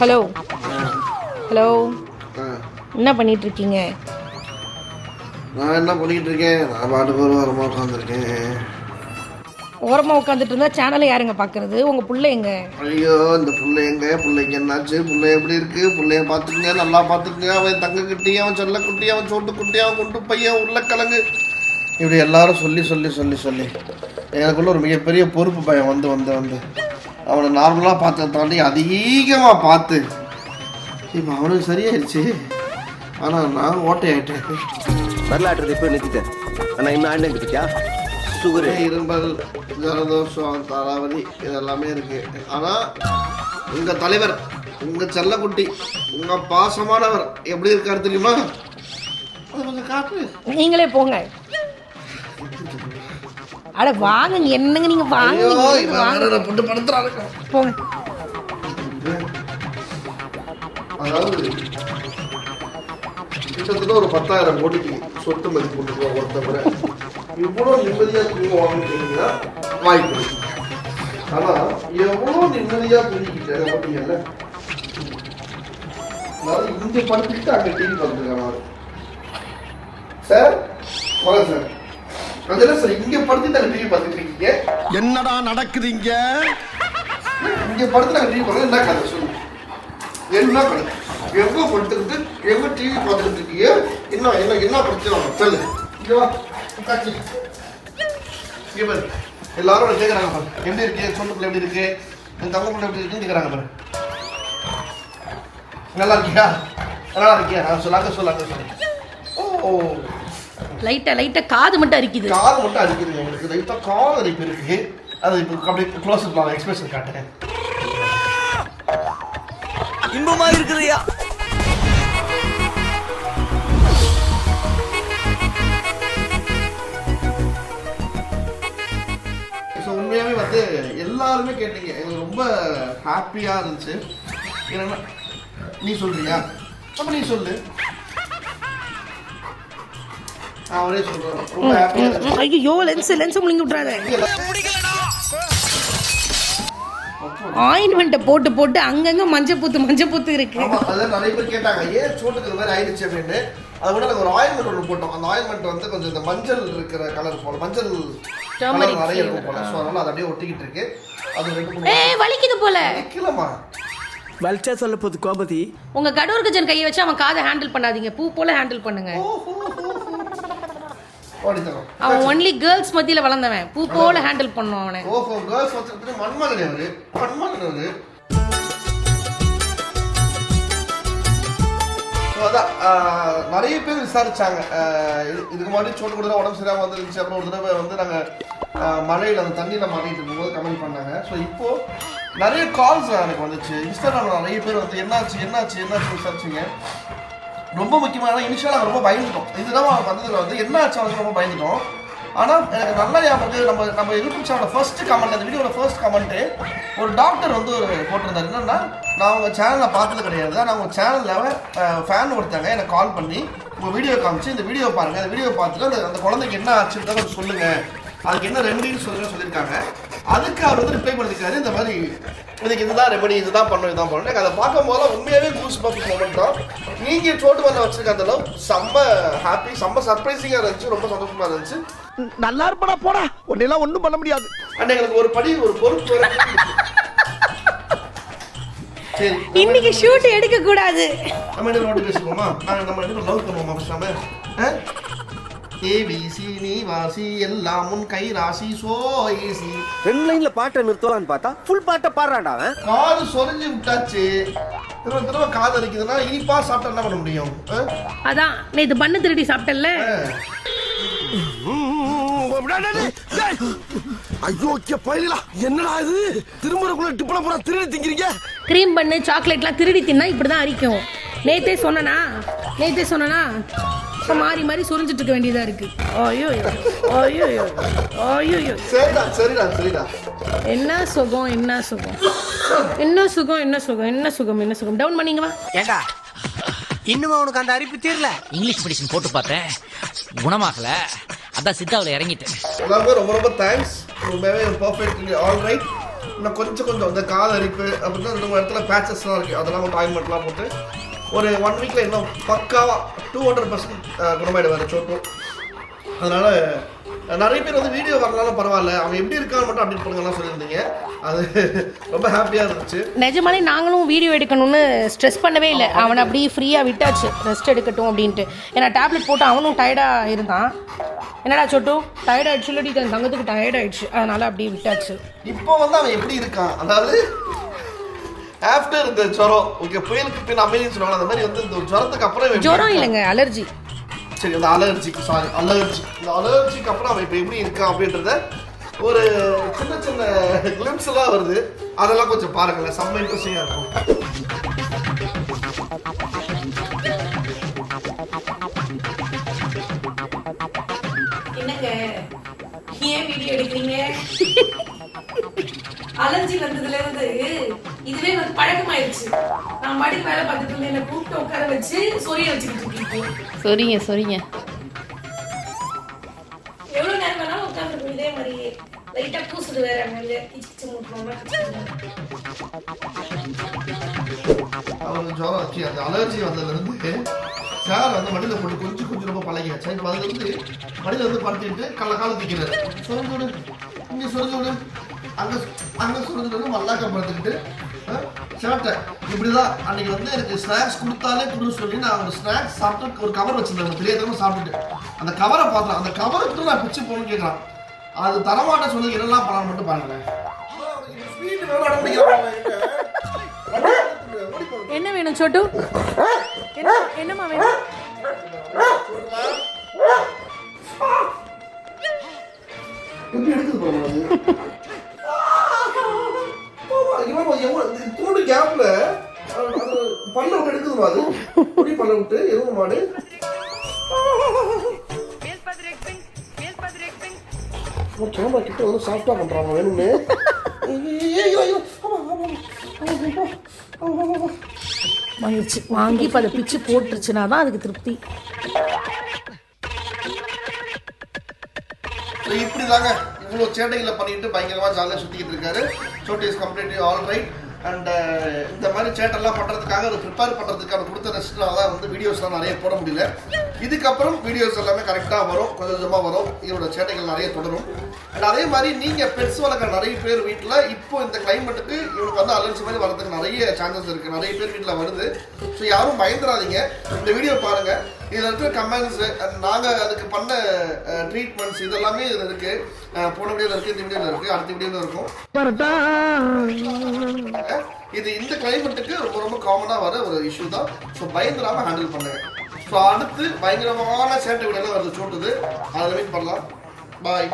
Hello hello. என்ன பண்ணிட்டு இருக்கீங்க நான் என்ன பண்ணிட்டு இருக்கேன் நான் பாட்டுக்கு ஒரு வாரமாக உட்காந்துருக்கேன். ஓரமா உட்காந்துட்டு இருந்தா சேனலை யாருங்க பாக்குறது? உங்க புள்ள எங்க? ஐயோ இந்த பிள்ளை எங்க? பிள்ளைங்க என்னாச்சு? பிள்ளை எப்படி இருக்கு? பிள்ளைய பார்த்துக்குங்க நல்லா பார்த்துக்குங்க. அவன் தங்க குட்டி அவன் சொல்ல குட்டி அவன் சோட்டு குட்டி அவன் குண்டு பையன் உருளைக்கிழங்கு. இப்படி எல்லாரும் சொல்லி சொல்லி சொல்லி சொல்லி. எனக்குள்ள ஒரு மிகப்பெரிய பொறுப்பு பயம். வந்து வந்து வந்து. அவனை நார்மலாக பார்த்ததை தாண்டி அதிகமாக பார்த்து இப்போ அவனுக்கு சரியாயிடுச்சு. ஆனால் நான் ஓட்டையாயிட்டேன். வரலாற்று இப்போ நிறுத்திட்டேன். ஆனால் இன்னும் ஆண்டு பத்தியா? சுகரு. இரும்பல் ஜலதோஷம் தலைவலி இதெல்லாமே இருக்கு. ஆனா உங்க தலைவர் உங்க செல்லக்குட்டி உங்க பாசமானவர் எப்படி இருக்காரு தெரியுமா? அது கொஞ்சம் காட்டு. நீங்களே போங்க. அட வாங்க என்னங்க நீங்க வாங்க போட்டு படுத்துறாரு போங்க. கிட்டத்தட்ட ஒரு பத்தாயிரம் கோடிக்கு சொத்து மதிப்பு போட்டுருக்கோம் ஒருத்தவரை இவ்வளோ நிம்மதியாக தூங்குவாங்கன்னு கேட்டீங்கன்னா வாய்ப்பு இருக்கு. ஆனா எவ்வளோ நிம்மதியாக தூங்கிக்கிட்டேன் ஓட்டிங்கல்ல அதாவது இங்க படுத்துக்கிட்டு அங்கே டிவி பார்த்துருக்காங்க சார் வாங்க சார். அதெல்லாம் சார் இங்க அங்கே டிவி பார்த்துட்டு இருக்கீங்க. என்னடா நடக்குது இங்க? இங்க படத்துல நாங்க டிவி பார்க்கறது என்ன கதை சொல்லு என்ன கதை? எங்க படுத்துக்கிட்டு எங்க டிவி பார்த்துக்கிட்டு இருக்கீங்க? என்ன என்ன என்ன பிரச்சனை சொல்லு. இங்க வா உட்காச்சு இங்க பாரு. எல்லாரும் உன்னை கேக்குறாங்க பாரு. எப்படி இருக்கு சொந்த பிள்ளை எப்படி இருக்கு? என் தங்க பிள்ளை எப்படி இருக்குன்னு கேக்குறாங்க பாரு. நல்லா இருக்கியா? நல்லா இருக்கியா? நான் சொல்லாங்க சொல்லாங்க சொல்லு. ஓ லைட்டா லைட்டா காது மட்டும் அரிக்குது. காது மட்டும் அடிக்குதுங்க உங்களுக்கு. லைட்டா காது அடிப்பு இருக்கு. அது இப்போ அப்படியே க்ளோஸ் பண்ணலாம் எக்ஸ்பிரஷன் காட்டுறேன். இன்பமா இருக்குதுயா ஸோ உண்மையாகவே வந்து எல்லாருமே கேட்டீங்க. எங்களுக்கு ரொம்ப ஹாப்பியாக இருந்துச்சு. என்னன்னா நீ சொல்றியா? அப்போ நீ சொல்லு. ரொம்ப ஐயோ லென்ஸ் லென்ஸ் முழுங்கி விட்றாத ஆயின்மெண்ட்டை போட்டு போட்டு அங்கங்க மஞ்சள் பூத்து மஞ்சள் பூத்து இருக்கு. அதான் நிறைய பேர் கேட்டாங்க ஏன் சோட்டுக்கு மாதிரி ஆயிடுச்சு? அப்படின்னு. அதை விட நாங்கள் ஒரு ஆயில்மெண்ட் ஒன்று போட்டோம். அந்த ஆயில்மெண்ட் வந்து கொஞ்சம் இந்த மஞ்சள் இருக்கிற கலர் போல மஞ்சள் நிறைய. இருக்கும் போல. ஸோ அதனால அது அப்படியே ஒட்டிக்கிட்டு இருக்கு. அது ரெண்டு வலிக்குது போல. வைக்கலமா வலிச்சா சொல்ல போது கோபதி. உங்க கடவுர் கஜன் கையை வச்சு அவன் காதை ஹேண்டில் பண்ணாதீங்க. பூ போல ஹேண்டில் பண்ணுங்க. ஓடித்தரோம் அவன் ஒன்லி கேர்ள்ஸ் மத்தியில வளர்ந்தவன். பூ போல ஹேண்டில் பண்ணும் அவனை. ஓஹோ கேர்ள்ஸ் வச்சுட்டு மன்மகன் அவரு. மன்மகன் அவரு. அதான் நிறைய பேர் விசாரிச்சாங்க. இதுக்கு முன்னாடி சோட்டு கூட உடம்பு சரியாம வந்துருந்துச்சு. அப்புறம் ஒரு தடவை வந்து நாங்க ஆஹ், மழையில அந்த தண்ணியில மாட்டிட்டு இருக்கும்போது கமெண்ட் பண்ணாங்க. ஸோ இப்போ நிறைய கால்ஸ் எனக்கு வந்துச்சு. இன்ஸ்டாகிராம்ல நிறைய பேர் வந்து என்னாச்சு என்னாச்சு என்னாச்சு விசாரிச்சிங்க. ரொம்ப முக்கியமான இனிஷியலாக ரொம்ப பயந்துட்டோம். இதுதான் வந்ததில் வந்து என்ன ஆச்சு ரொம்ப பயந்துட்டோம். ஆனால் எனக்கு நல்லா ஞாபகம் நம்ம நம்ம யூடியூப் சேனலோட ஃபர்ஸ்ட் கமெண்ட் அந்த வீடியோட ஃபர்ஸ்ட் கமெண்ட்டு ஒரு டாக்டர் வந்து ஒரு போட்டிருந்தாரு. என்னன்னா நான் உங்கள் சேனலில் பார்த்தது கிடையாது. நான் உங்கள் சேனலில் ஃபேன் ஒருத்தாங்க எனக்கு கால் பண்ணி உங்கள் வீடியோ காமிச்சு இந்த வீடியோ பாருங்கள் அந்த வீடியோ பார்த்துட்டு அந்த அந்த குழந்தைக்கு என்ன ஆச்சுன்றதை சொல்லுங்கள் அதுக்கு என்ன ரெண்டின்னு சொல்லுங்க சொல்லியிருக்காங்க. அதுக்கு அவர் வந்து ரிப்ளை பண்ணியிருக்காரு இந்த மாதிரி இதுக்கு இதுதான் ரெமடி இதுதான் பண்ணணும் இதுதான் பண்ணணும். எனக்கு அதை பார்க்கும்போது உண்மையாகவே கூஸ் பம்ப் மொமெண்ட் தான். நீங்கள் சோட்டு பண்ண வச்சிருக்க அந்த அளவு செம்ம ஹாப்பி செம்ம சர்ப்ரைசிங்காக இருந்துச்சு ரொம்ப சந்தோஷமா இருந்துச்சு. நல்லா இருப்படா போடா. உன்னையெல்லாம் ஒண்ணும் பண்ண முடியாது. அண்ட் எங்களுக்கு ஒரு படி ஒரு பொறுப்பு இன்னைக்கு ஷூட் எடுக்க கூடாது நம்ம என்ன பேசுவோமா நாங்கள் நம்ம என்ன லவ் பண்ணுவோமா பேசாம ஏபிசி நீ வாசி எல்லாம் உன் கை ராசி சோ ஏசி ரெண்டு லைன்ல பாட்டை நிறுத்தலாம்னு பார்த்தா ஃபுல் பாட்டை பாடுறான்டா அவன். காது சொரிஞ்சு விட்டாச்சு. திரும்ப திரும்ப காது அடிக்குதுன்னா இனிப்பா சாப்பிட்டா என்ன பண்ண முடியும்? அதான் நேத்து பண்ணு திருடி சாப்பிட்டல்ல ஐயோ பயிலா என்னடா இது? திருமுறைக்குள்ள டிப்பன பூரா திருடி திங்கிறீங்க? க்ரீம் பண்ணு சாக்லேட்லாம் திருடி தின்னா இப்படிதான் அரிக்கும். நேத்தே சொன்னனா? நேத்தே சொன்னனா? இப்ப மாறி மாறி சொரிஞ்சிட்டு இருக்க வேண்டியதா இருக்கு. ஐயோ ஐயோ ஐயோ சரிடா சரிடா சரிடா. என்ன சுகம் என்ன சுகம்? என்ன சுகம் என்ன சுகம் என்ன சுகம் என்ன சுகம்? டவுன் பண்ணீங்க வா. ஏண்டா இன்னும் அவனுக்கு அந்த அரிப்பு தீரல? இங்கிலீஷ் மெடிசன் போட்டு பார்த்தேன். குணமாகல. அதான் சித்தாவில் இறங்கிட்டேன். எல்லாருக்கும் ரொம்ப ரொம்ப தேங்க்ஸ் உண்மையாகவே பர்ஃபெக்ட் ஆல் ரைட் இன்னும் கொஞ்சம் கொஞ்சம். இந்த கால் அரிப்பு அப்படின்னா மூணு இடத்துல பேச்சஸ்லாம் இருக்குது அதெல்லாம் மட்டும் ஆயின்மெண்ட்லாம் போட்டு ஒரு ஒன் வீக்கில் இன்னும் பக்காவாக டூ ஹண்ட்ரட் பர்சன்ட் குணமாயிடுவார் சோட்டு அதனால நிறைய பேர் வந்து வீடியோ வரலாலும் பரவாயில்ல. அவன் எப்படி இருக்கான்னு மட்டும் அப்டேட் பண்ணுங்கலாம் சொல்லியிருந்தீங்க. அது ரொம்ப ஹாப்பியாக இருந்துச்சு. நிஜமாலே நாங்களும் வீடியோ எடுக்கணும்னு ஸ்ட்ரெஸ் பண்ணவே இல்லை. அவனை அப்படியே ஃப்ரீயாக விட்டாச்சு. ரெஸ்ட் எடுக்கட்டும் அப்படின்ட்டு. ஏன்னா டேப்லெட் போட்டு அவனும் டயர்டாக இருந்தான். என்னடா சொட்டு? டயர்ட் ஆயிடுச்சு இல்லாட்டி தன் தங்கத்துக்கு டயர்ட் ஆயிடுச்சு. அதனால அப்படியே விட்டாச்சு. இப்போ வந்து அவன் எப்படி இருக்கான்? அதாவது ஆஃப்டர் இந்த ஜுரம் ஓகே புயலுக்கு பின் அமைதின்னு சொல்லுவாங்க அந்த மாதிரி வந்து இந்த ஜுரத்துக்கு அப்புறம் ஜுரம்? இல்லைங்க அலர்ஜி சரி அந்த அலர்ஜிக்கு சாரி அலர்ஜி இந்த அலர்ஜிக்கு அப்புறம் அவன் இப்போ எப்படி இருக்கான் அப்படின்றத ஒரு சின்ன சின்ன கிளிம்ஸ் எல்லாம் வருது. அதெல்லாம் கொஞ்சம் பாருங்களேன் செம்ம இன்ட்ரெஸ்டிங்காக இருக்கும். ஏன் வீடியோ எடுக்கிறீங்க? அலர்ஜி வந்ததுல இருந்து இதுவே வந்து பழக்கமாயிருச்சு. நான் மடி மேல பார்த்துட்டு இருந்தேன் என்ன கூப்பிட்டு உட்கார வச்சு சொரிய வச்சுக்கிட்டு இருக்கீங்க சொரிங்க சொரிங்க எவ்வளவு நேரம் வேணாலும் உட்காந்துருக்கும் இதே மாதிரி லைட்டா பூசுது வேற அங்க கிச்சு அவனுக்கு ஜுரம் வச்சு அந்த அலர்ஜி வந்ததுலேருந்து சேர் வந்து மடியில் போட்டு கொஞ்சம் கொஞ்சம் ரொம்ப பழகியாச்சு. இப்போ அதுலேருந்து மடியில் வந்து படுத்திட்டு கள்ள காலம் தூக்கிறாரு சொரிஞ்சு விடு. இங்கே விடு. அங்கே அங்கே சொரிஞ்சு விடு. மல்லாக்க படுத்துக்கிட்டு சேட்டை இப்படிதான் அன்னைக்கு வந்து எனக்கு ஸ்நாக்ஸ் கொடுத்தாலே கொடுன்னு சொல்லி நான் ஒரு ஸ்நாக்ஸ் சாப்பிட்டு ஒரு கவர் வச்சிருந்தேன். தெரியாதவங்க சாப்பிட்டுட்டு. அந்த கவரை பார்த்தேன் அந்த கவருக்கு நான் பிச்சு போகணும்னு கேட்குறான் அது தரமாட்ட சொல்லி என்னெல்லாம் பண்ணலாம் மட்டும் பாருங்களேன். பிடிக்கிறான் என்ன வேணும் சொட்டு? என்ன என்னம்மா வேணும்? எப்படி எடுக்குது பாருங்க கேமரா கிட்ட வந்து சாஃப்டா பண்றாங்க வேணும்னு. வாங்கிடுச்சு வாங்கி இப்போ அதை பிச்சு போட்டுருச்சுனா தான் அதுக்கு திருப்தி. So, இப்படிதாங்க. இவ்வளோ சேட்டைகளை பண்ணிட்டு பயங்கரமா ஜாலியாக சுத்திக்கிட்டு இருக்காரு. Choti is completely all right and இந்த மாதிரி சேட்டெல்லாம் பண்றதுக்காக அதை ப்ரிப்பேர் பண்றதுக்கு அவர் கொடுத்த ரெஸ்ட்னால தான் வந்து வீடியோஸ்லாம் நிறைய போட முடியல. இதுக்கப்புறம் வீடியோஸ் எல்லாமே கரெக்டாக வரும் கொஞ்சம் கொஞ்சமாக வரும். இவரோட சேட்டைகள் நிறைய தொடரும். அண்ட் அதே மாதிரி நீங்க பெட்ஸ் வளர்க்குற நிறைய பேர் வீட்டில் இப்போ இந்த கிளைமேட்டுக்கு இவனுக்கு வந்து அலர்ஜி மாதிரி வரதுக்கு நிறைய சான்சஸ் இருக்கு. நிறைய பேர் வீட்டில் வருது. ஸோ யாரும் பயந்துடாதீங்க. இந்த வீடியோ பாருங்க. இதில் இருக்கிற கமெண்ட்ஸ் நாங்கள் அதுக்கு பண்ண ட்ரீட்மெண்ட்ஸ் இதெல்லாமே இதில் இருக்கு. அஹ் போன வீடியோவில் இருக்கு இந்த வீடியோவில் இருக்கு அடுத்த வீடியோவில் இருக்கும். இது இந்த கிளைமேட்டுக்கு ரொம்ப ரொம்ப காமனாக வர ஒரு இஷ்யூ தான். ஸோ பயந்துடாம ஹேண்டில் பண்ணுங்க ஸோ அடுத்து பயங்கரமான சேட்டை வீடியோலாம் வருது. சூட்டுது. அதை வெயிட் பண்ணலாம். பாய்